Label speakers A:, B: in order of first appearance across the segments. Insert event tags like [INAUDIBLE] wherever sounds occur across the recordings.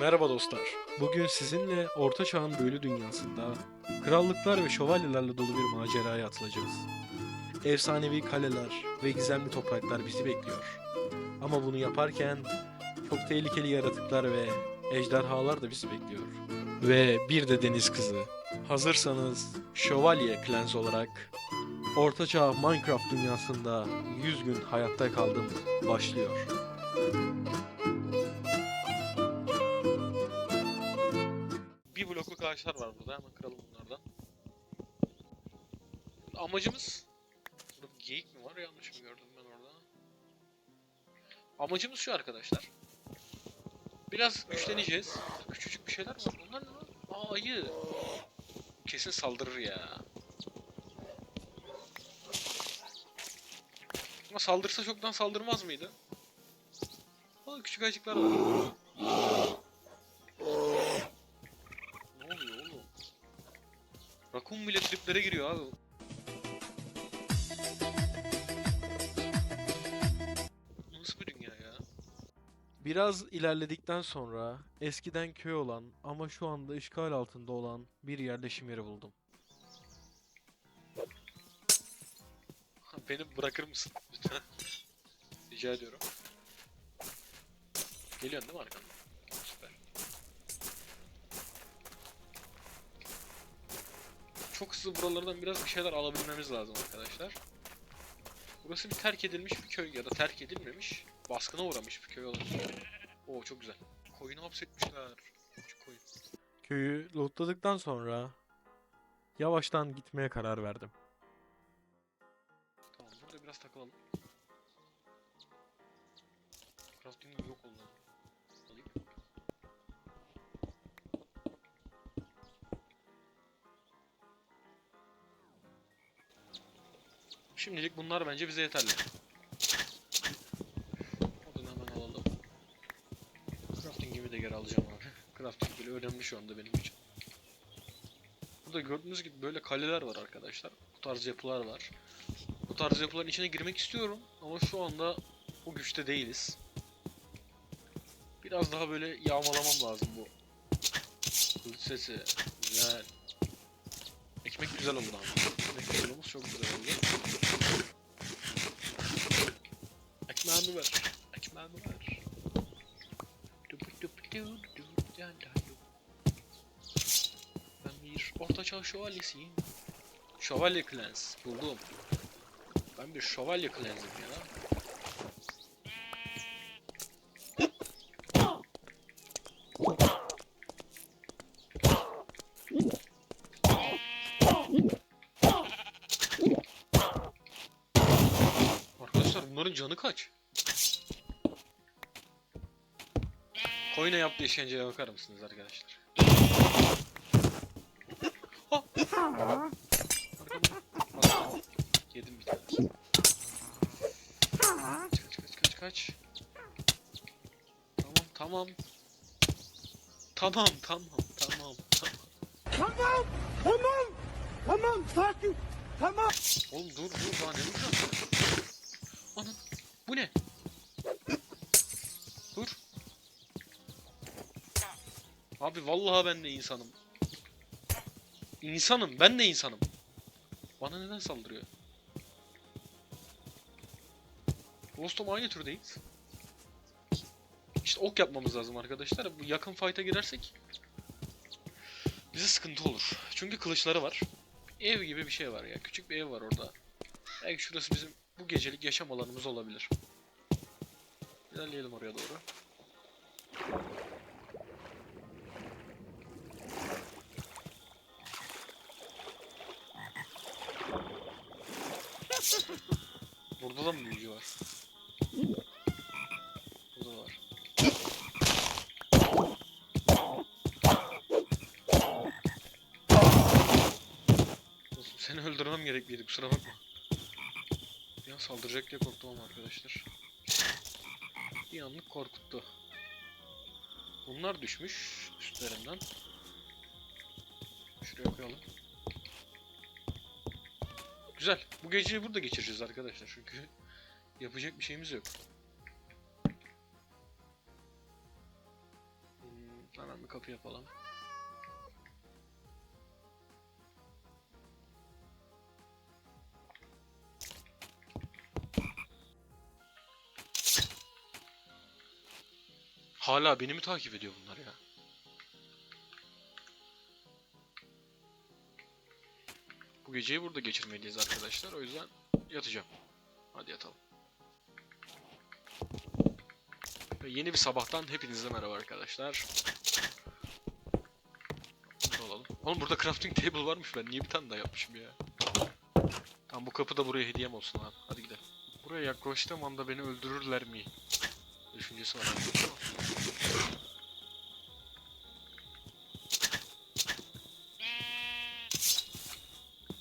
A: Merhaba dostlar. Bugün sizinle Orta Çağ'ın büyülü dünyasında krallıklar ve şövalyelerle dolu bir maceraya atılacağız. Efsanevi kaleler ve gizemli topraklar bizi bekliyor. Ama bunu yaparken çok tehlikeli yaratıklar ve ejderhalar da bizi bekliyor. Ve bir de deniz kızı. Hazırsanız Şövalye Clans olarak Orta Çağ Minecraft dünyasında 100 gün hayatta kaldım başlıyor. Ağaçlar var burada. Hemen kıralım bunlardan. Amacımız... Burada geyik mi var? Yanlış mı gördüm ben orada? Amacımız şu arkadaşlar. Biraz güçleneceğiz. Küçücük bir şeyler var. Bunlar ne lan? Aa ayı. Kesin saldırır ya. Ama saldırsa çoktan saldırmaz mıydı? Aa küçük ayıcıklar var. Giriyor abi. Nasıl bir dünya ya? Biraz ilerledikten sonra eskiden köy olan ama şu anda işgal altında olan bir yerleşim yeri buldum. Beni bırakır mısın lütfen? [LAUGHS] Rica ediyorum. Geliyorsun değil mi arkamdan? Süper. Çok hızlı buralardan biraz bir şeyler alabilmemiz lazım arkadaşlar. Burası bir terk edilmiş bir köy ya da terk edilmemiş, baskına uğramış bir köy olabilir. Oo çok güzel. Koyunu hapsetmişler. Küçük koyun. Köyü lootladıktan sonra yavaştan gitmeye karar verdim. Tamam burada biraz takılalım. Crafting'im yok oldu. Şimdilik bunlar bence bize yeterli. Odunu hemen alalım. Crafting'imi de geri alacağım abi. [LAUGHS] Crafting bile önemli şu anda benim için. Burada gördüğünüz gibi böyle kaleler var arkadaşlar. Bu tarz yapılar var. Bu tarz yapıların içine girmek istiyorum ama şu anda o güçte değiliz. Biraz daha böyle yağmalamam lazım bu. Kılıç sesi. Güzel. Ekmek güzel oldu abi. Ekmek çok güzel oldu. Ekmeğimi ver. Ver. Da da du. Ben bir ortaçağ şövalyesiyim. Şövalye Clans. Buldum. Ben bir şövalye Clans'im ya. Arkadaşlar bunların canı kaç? Koyuna yaptığı işkenceye bakar mısınız arkadaşlar? Yedim bir tane. Kaç kaç kaç kaç. Tamam tamam. Tamam tamam tamam tamam.
B: Tamam, tamam, tamam, sakin, tamam.
A: Oğlum dur dur daha ne vuracaksın? Anam bu ne? Abi vallahi ben de insanım. İnsanım ben de insanım. Bana neden saldırıyor? Ghost'um aynı türdeyiz. İşte ok yapmamız lazım arkadaşlar. Bu yakın fight'a girersek bize sıkıntı olur. Çünkü kılıçları var. Ev gibi bir şey var ya. Küçük bir ev var orada. Belki şurası bizim bu gecelik yaşam alanımız olabilir. İlerleyelim oraya doğru. Seni öldürmem gerekliydi kusura bakma. Ya saldıracak diye korktum arkadaşlar. Bir anlık korkuttu. Bunlar düşmüş üstlerinden. Şuraya koyalım. Güzel. Bu geceyi burada geçireceğiz arkadaşlar çünkü [LAUGHS] yapacak bir şeyimiz yok. Hmm, Hemen bir kapı yapalım. Hala beni mi takip ediyor bunlar ya? Bu geceyi burada geçirmeliyiz arkadaşlar. O yüzden yatacağım. Hadi yatalım. Ve yeni bir sabahtan hepinize merhaba arkadaşlar. Bunu alalım. Oğlum burada crafting table varmış ben niye bir tane daha yapmışım ya. Tamam bu kapı da buraya hediyem olsun abi. Hadi gidelim. Buraya yaklaştığım anda beni öldürürler mi? Düşüncesi var.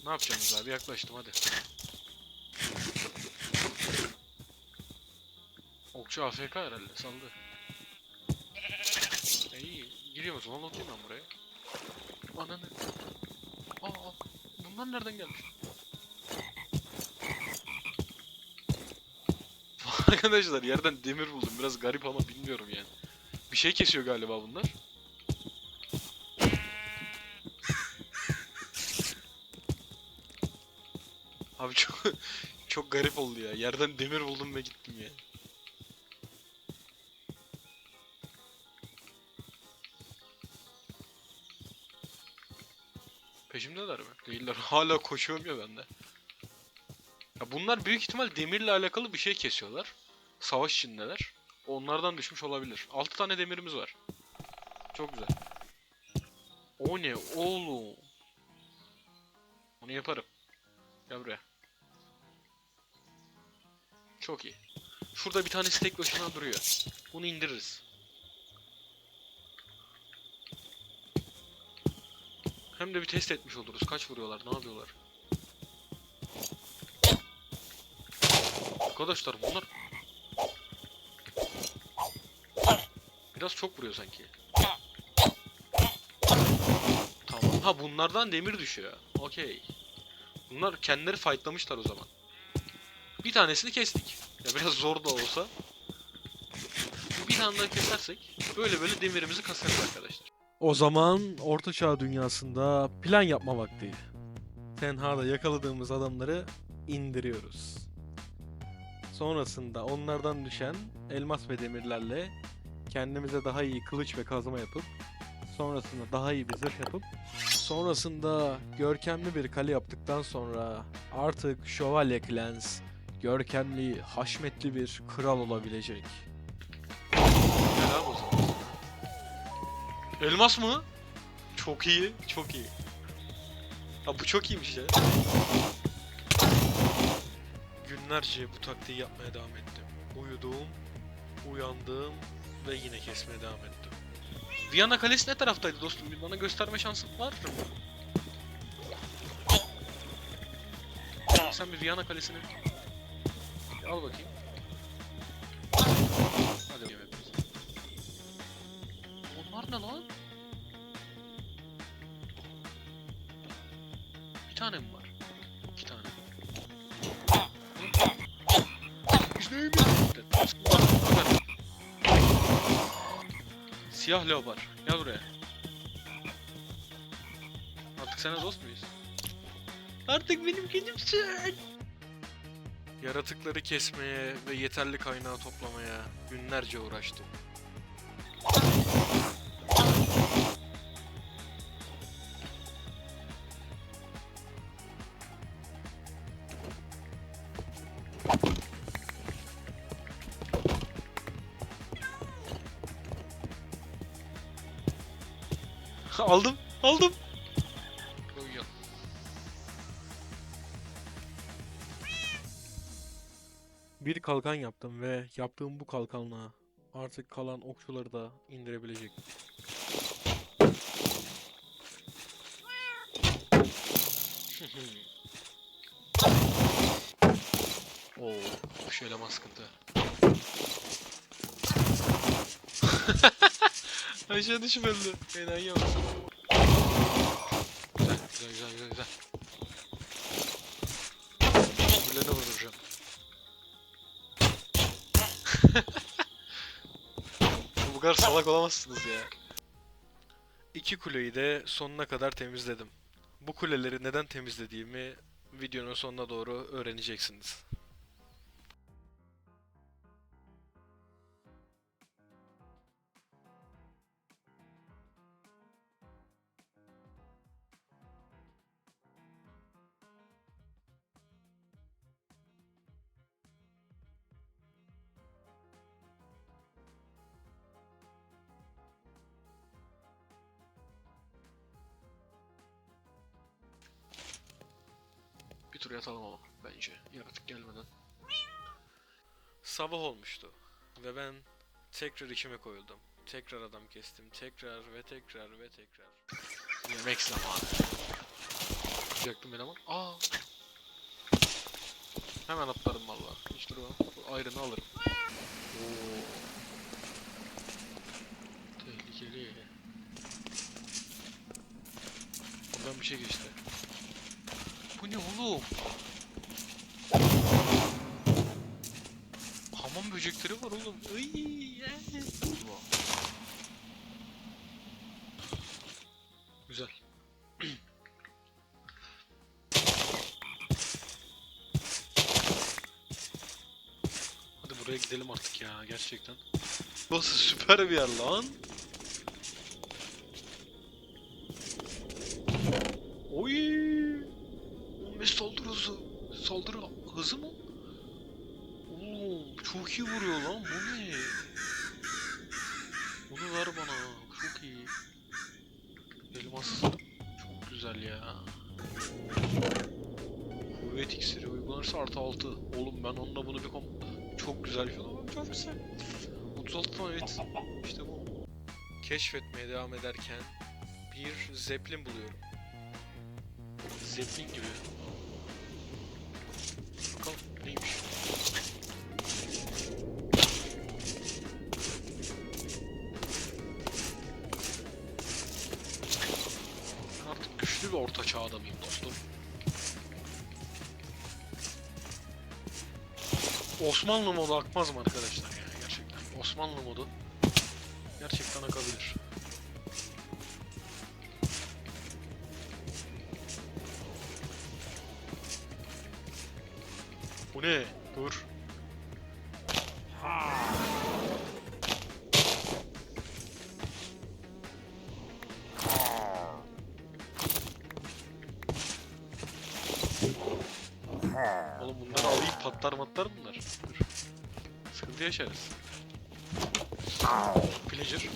A: Ne yapacaksınız abi? Yaklaştım hadi. Okçu AFK herhalde saldı. E iyi. Giriyorum o zaman oturayım ben buraya. Ananı. Aa. Bunlar nereden gelmiş? Arkadaşlar yerden demir buldum. Biraz garip ama bilmiyorum yani. Bir şey kesiyor galiba bunlar. [LAUGHS] Abi çok çok garip oldu ya. Yerden demir buldum ve gittim ya. Peşimdeler mi? Değiller. [LAUGHS] Hala koşuyorum ya ben de. Ya bunlar büyük ihtimal demirle alakalı bir şey kesiyorlar. Savaş içindeler. Onlardan düşmüş olabilir. 6 tane demirimiz var. Çok güzel. O ne oğlum? Onu yaparım. Gel buraya. Çok iyi. Şurada bir tanesi tek başına duruyor. Bunu indiririz. Hem de bir test etmiş oluruz. Kaç vuruyorlar, ne yapıyorlar? Arkadaşlar bunlar... Biraz çok vuruyor sanki. Tamam. Ha bunlardan demir düşüyor. Okey. Bunlar kendileri fightlamışlar o zaman. Bir tanesini kestik. Ya biraz zor da olsa. Bir tane daha kesersek böyle böyle demirimizi kasarız arkadaşlar. O zaman Orta Çağ dünyasında plan yapma vakti. Tenhada yakaladığımız adamları indiriyoruz. Sonrasında onlardan düşen elmas ve demirlerle kendimize daha iyi kılıç ve kazma yapıp sonrasında daha iyi bir zırh yapıp sonrasında görkemli bir kale yaptıktan sonra artık Şövalye Clans görkemli, haşmetli bir kral olabilecek. Elmas mı? Çok iyi, çok iyi. Ha bu çok iyiymiş ya. Günlerce bu taktiği yapmaya devam ettim. Uyudum, uyandım ve yine kesmeye devam ettim. Viyana Kalesi ne taraftaydı dostum? Bir bana gösterme şansın var mı? Sen bir Viyana Kalesi'ni al bakayım. Hadi bakayım hepimiz. Onlar ne lan? Bir tane mi var? İki tane. Biz Siyah leopar. Gel buraya. Artık sana dost muyuz? Artık benim kedimsin. Yaratıkları kesmeye ve yeterli kaynağı toplamaya günlerce uğraştım. [LAUGHS] aldım, aldım. Uyuyor. Bir kalkan yaptım ve yaptığım bu kalkanla artık kalan okçuları da indirebilecek. [LAUGHS] Oo, şöyle sıkıntı. [LAUGHS] Aşağı düşüp öldü. Enayi olsun. Güzel, güzel, güzel, güzel, güzel. Öbürlerine vurduracağım. Bu kadar salak olamazsınız ya. İki kuleyi de sonuna kadar temizledim. Bu kuleleri neden temizlediğimi videonun sonuna doğru öğreneceksiniz. Tur yatalım ama bence yaratık gelmeden. Sabah olmuştu ve ben tekrar işime koyuldum. Tekrar adam kestim. Tekrar ve tekrar ve tekrar. Yemek zamanı. Yaktım ben ama. Aa. Hemen atlarım valla. Hiç durmam. Bu ayrını alırım. Oo. Tehlikeli. Buradan bir şey geçti. Bu ne oğlum? Hamam böcekleri var oğlum. Güzel. Hadi buraya gidelim artık ya gerçekten. Burası süper bir yer lan. Hızı. Saldırı hızı mı? Oğlum çok iyi vuruyor lan bu ne? Bunu ver bana. Çok iyi. Elmas. Çok güzel ya. Kuvvet iksiri uygulanırsa artı 6. Oğlum ben onunla bunu bir kom... Çok güzel şuna bak çok güzel. 36 tane et. [LAUGHS] İşte bu. Keşfetmeye devam ederken bir zeplin buluyorum. Zeplin gibi. Bir orta çağ adamıyım dostum. Osmanlı modu akmaz mı arkadaşlar yani gerçekten? Osmanlı modu gerçekten akabilir. Oğlum bunları alayım patlar matlar bunlar. Dur. Sıkıntı yaşarız. Pillager.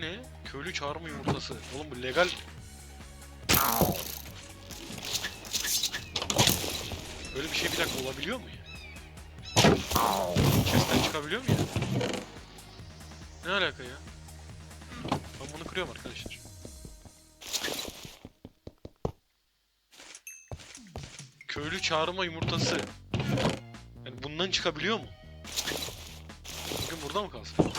A: Ne? Köylü çağırma yumurtası. Oğlum bu legal. Böyle bir şey bir dakika olabiliyor mu ya? Chest'ten çıkabiliyor mu ya? Ne alaka ya? Ben bunu kırıyorum arkadaşlar. Köylü çağırma yumurtası. Yani bundan çıkabiliyor mu? Bugün burada mı kalsın?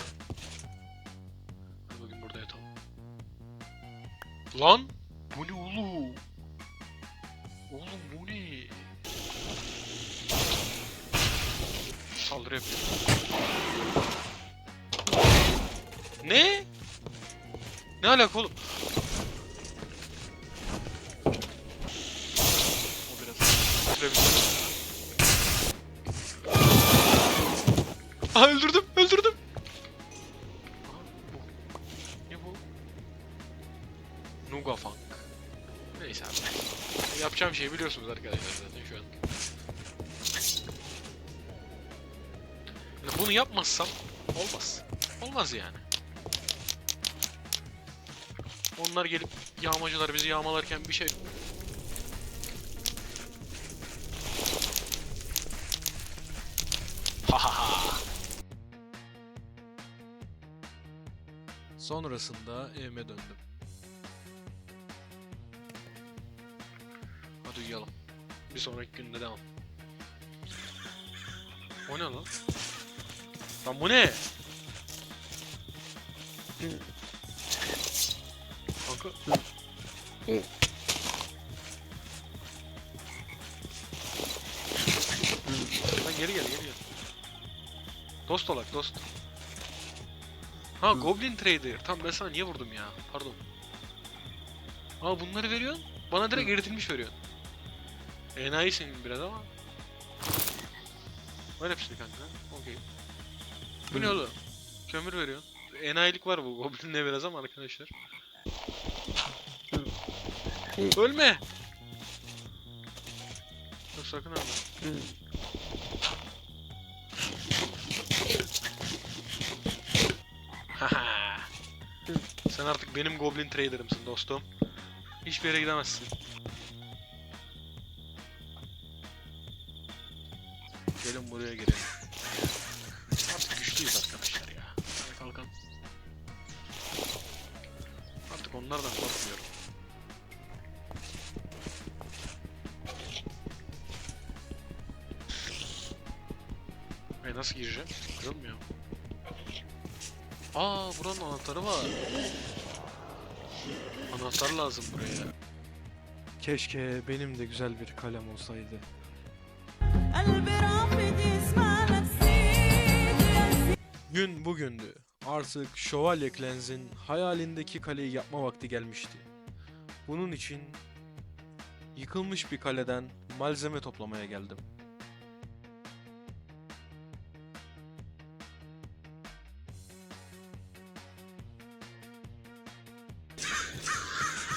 A: Lan! Bu ne oğlum? Oğlum bu ne? Saldırı. Ne? Ne alaka oğlum? O biraz öldürdüm, biliyorsunuz arkadaşlar zaten şu an. Bunu yapmazsam olmaz. Olmaz yani. Onlar gelip yağmacılar bizi yağmalarken bir şey... Sonrasında evime döndüm. Bir sonraki günde devam. O ne lan? Lan bu ne? Kanka. Lan geri gel geri gel. Dost olak dost. Ha Goblin Trader. Tam ben sana niye vurdum ya? Pardon. Aa bunları veriyorsun. Bana direkt eritilmiş veriyorsun. Enayisin biraz ama. Ver hepsini kanka. Okey. Bu ne oğlum? Kömür veriyor. Enayilik var bu Goblin'de biraz ama arkadaşlar. Ölme! Dur sakın ölme. Haha. [LAUGHS] Sen artık benim Goblin Trader'ımsın dostum. Hiçbir yere gidemezsin. Gelin buraya girelim. Artık güçlüyüz arkadaşlar ya. Hadi kalkalım. Artık onlardan korkmuyorum. E nasıl gireceğim? Kırılmıyor. Aa buranın anahtarı var. Anahtar lazım buraya. Keşke benim de güzel bir kalem olsaydı. Gün bugündü. Artık Şövalye Klenz'in hayalindeki kaleyi yapma vakti gelmişti. Bunun için yıkılmış bir kaleden malzeme toplamaya geldim.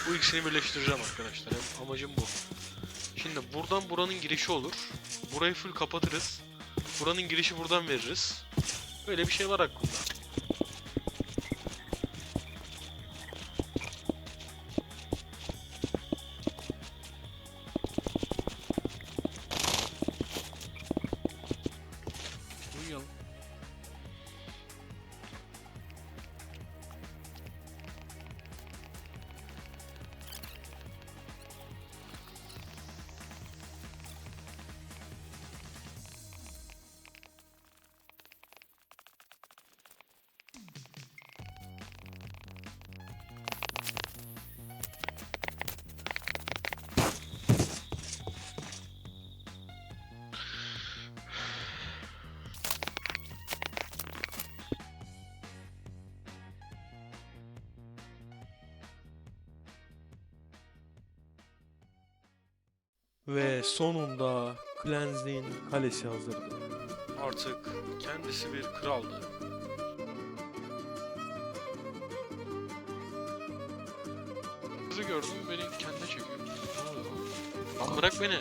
A: Bu ikisini birleştireceğim arkadaşlar. Amacım bu. Şimdi buradan buranın girişi olur. Burayı full kapatırız. Buranın girişi buradan veririz. Böyle bir şey var aklımda. Ve sonunda Cleansing kalesi hazırdı. Artık kendisi bir kraldı. Kızı gördüm beni kendine çekiyor. Ne lan? Bırak beni.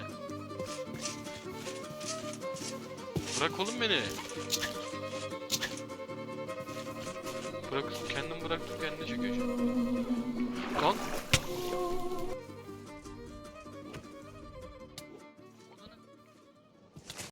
A: Bırak oğlum beni. Bırak kendim bıraktım kendine çekiyor.